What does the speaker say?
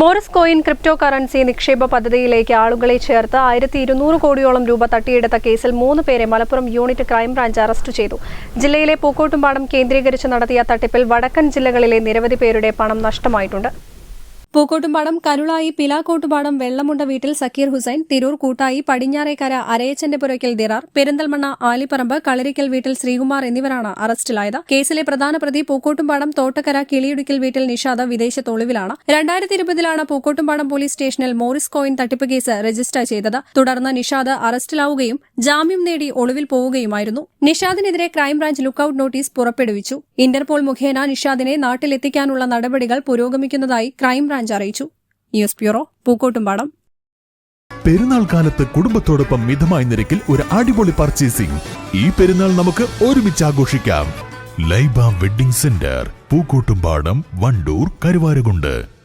Morris coin crypto currency നിക്ഷേപ പദ്ധതിയിലേക്ക് ആളുകളെ ചേർത്ത് ആയിരത്തി ഇരുന്നൂറ് കോടിയോളം രൂപ തട്ടിയെടുത്ത കേസിൽ മൂന്ന് പേരെ മലപ്പുറം യൂണിറ്റ് ക്രൈംബ്രാഞ്ച് അറസ്റ്റ് ചെയ്തു. ജില്ലയിലെ പൂക്കോട്ടുംപാടം കേന്ദ്രീകരിച്ച് നടത്തിയ തട്ടിപ്പിൽ വടക്കൻ ജില്ലകളിലെ നിരവധി പേരുടെ പണം നഷ്ടമായിട്ടുണ്ട്. പൂക്കോട്ടുംപാടം കരുളായി പിലാക്കോട്ടുപാടം വെള്ളമുണ്ട വീട്ടിൽ സക്കീർ ഹുസൈൻ തിരൂർ കൂട്ടായി പടിഞ്ഞാറേക്കര അരയച്ചന്റെ പുരയ്ക്കൽ ദിറാർ പെരിന്തൽമണ്ണ ആലിപ്പറമ്പ് കളരിക്കൽ വീട്ടിൽ ശ്രീകുമാർ എന്നിവരാണ് അറസ്റ്റിലായത്. കേസിലെ പ്രധാന പ്രതി പൂക്കോട്ടുംപാടം തോട്ടക്കര കിളിയുടിക്കൽ വീട്ടിൽ നിഷാദ വിദേശത്ത് ഒളിവിലാണ് രണ്ടായിരത്തി ഇരുപതിലാണ് പൂക്കോട്ടുംപാടം പോലീസ് സ്റ്റേഷനിൽ മോറിസ് കോയിൻ തട്ടിപ്പ് കേസ് രജിസ്റ്റർ ചെയ്തത്. തുടർന്ന് നിഷാദ് അറസ്റ്റിലാവുകയും ജാമ്യം നേടി ഒളിവിൽ പോവുകയുമായിരുന്നു. നിഷാദിനെതിരെ ക്രൈംബ്രാഞ്ച് ലുക്കൌട്ട് നോട്ടീസ് പുറപ്പെടുവിച്ചു. ഇന്റർപോൾ മുഖേന നിഷാദിനെ നാട്ടിലെത്തിക്കാനുള്ള നടപടികൾ പുരോഗമിക്കുന്നതായി ക്രൈംബ്രാഞ്ച് അറിയിച്ചു. News bureau Pookkottumpadam. പെരുന്നാൾ കാലത്ത് കുടുംബത്തോടൊപ്പം മിതമായ നിരക്കിൽ ഒരു അടിപൊളി പർച്ചേസിംഗ് ഈ പെരുന്നാൾ നമുക്ക് ഒരുമിച്ച് ആഘോഷിക്കാം. Laiba wedding centre Pookkottumpadam Wandoor Karuvarakundu.